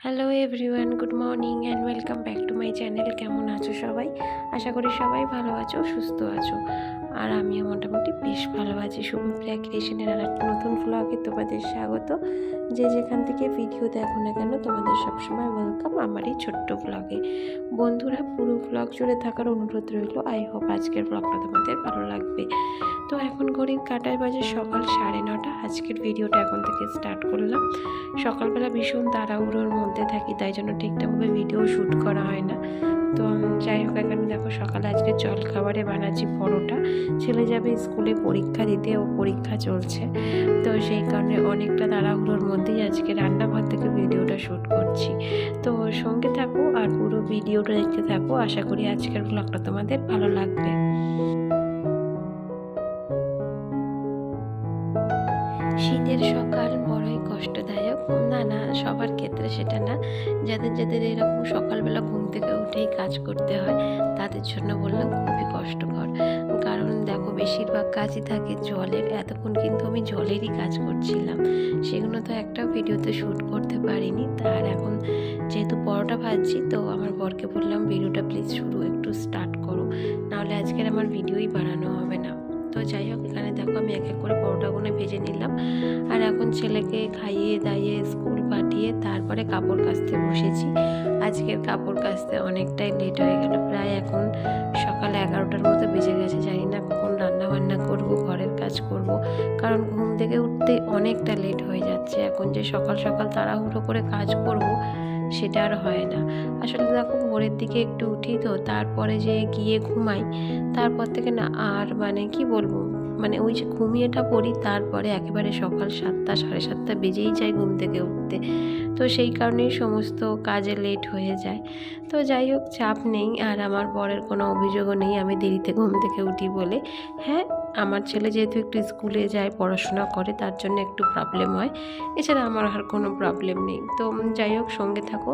Hello everyone good morning and welcome back to my channel কেমন আছো সবাই? আশা করি সবাই ভালো আছো, সুস্থ আছো। আর আমিও মোটামুটি বেশ ভালো আছি। শুভ ক্রিয়া ক্রিয়েশনের আর একটা নতুন ব্লগে তোমাদের স্বাগত। যে যেখান থেকে ভিডিও দেখো না কেন, তোমাদের সবসময় ওয়েলকাম আমার এই ছোট্ট ব্লগে বন্ধুরা, পুরো ব্লগ জুড়ে থাকার অনুরোধ রইল। আই হোপ আজকের ব্লগটা তোমাদের ভালো লাগবে। তো এখন ঘড়ির কাটায় বাজে সকাল সাড়ে নটা। আজকের ভিডিওটা এখন থেকে স্টার্ট করলাম। সকালবেলা ভীষণ তাড়াহুড়োর মধ্যে থাকি, তাই জন্য ঠিকঠাকভাবে ভিডিও শ্যুট করা হয় না। তো যাই হোক, এখানে দেখো সকালে আজকে জল খাবারে বানাচ্ছি পরোটা। ছেলে যাবে স্কুলে পরীক্ষা দিতে, ও পরীক্ষা চলছে। তো সেই কারণে অনেকটা তাড়াহুড়োর মধ্যেই আজকে রান্নাঘর থেকে ভিডিওটা শ্যুট করছি। তো সঙ্গে থাকো আর পুরো ভিডিওটা দেখতে থাকো। আশা করি আজকের ব্লগটা তোমাদের ভালো লাগবে। শীতের সকাল বড়ই কষ্টদায়ক। না না, সবার ক্ষেত্রে সেটা না। যাদের যাদের এরকম সকালবেলা ঘুম থেকে উঠেই কাজ করতে হয়, তাদের জন্য বললাম খুবই কষ্টকর। কারণ দেখো, বেশিরভাগ কাজই থাকে জলের। এতক্ষণ কিন্তু আমি জলেরই কাজ করছিলাম। সেগুলো তো একটাও ভিডিওতে শ্যুট করতে পারিনি। তার এখন যেহেতু পরোটা ভাজছি, তো আমার বরকে বললাম, ভিডিওটা প্লিজ শুরু, একটু স্টার্ট করো। নাহলে আজকের আমার ভিডিওই বানানো হবে না। তো যাই হোক, এখানে দেখো আমি এক এক করে পরোটাগুলো ভেজে নিলাম। আর এখন ছেলেকে খাইয়ে দাইয়ে স্কুল পাঠিয়ে তারপরে কাপড় কাচতে বসেছি। আজকের কাপড় কাচতে অনেকটাই লেট হয়ে গেল। প্রায় এখন সকাল এগারোটার মতো বেজে গেছে। জানি না কখন রান্না বান্না করব, ঘরের কাজ করব। কারণ ঘুম থেকে উঠতে অনেকটা লেট হয়ে যাচ্ছে। এখন যে সকাল সকাল তাড়াহুড়ো করে কাজ করব সেটা আর হয় না। আসলে দেখো ভোরের দিকে একটু উঠি তো, তারপরে যে গিয়ে ঘুমাই, তারপর থেকে না আর মানে কি বলব? মানে ওই যে ঘুমিয়েটা পড়ি, তারপরে একেবারে সকাল সাতটা, সাড়ে সাতটা বেজেই যায় ঘুম থেকে উঠতে। তো সেই কারণেই সমস্ত কাজে লেট হয়ে যায়। তো যাই হোক, চাপ নেই আর আমার বরের কোনো অভিযোগও নেই, আমি দেরিতে ঘুম থেকে উঠি বলে। হ্যাঁ আমার ছেলে যেহেতু একটু স্কুলে যায়, পড়াশোনা করে, তার জন্য একটু প্রবলেম হয়। এছাড়া আমার আর কোনো প্রবলেম নেই। তো যাই হোক, সঙ্গে থাকো,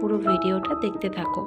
পুরো ভিডিওটা দেখতে থাকো।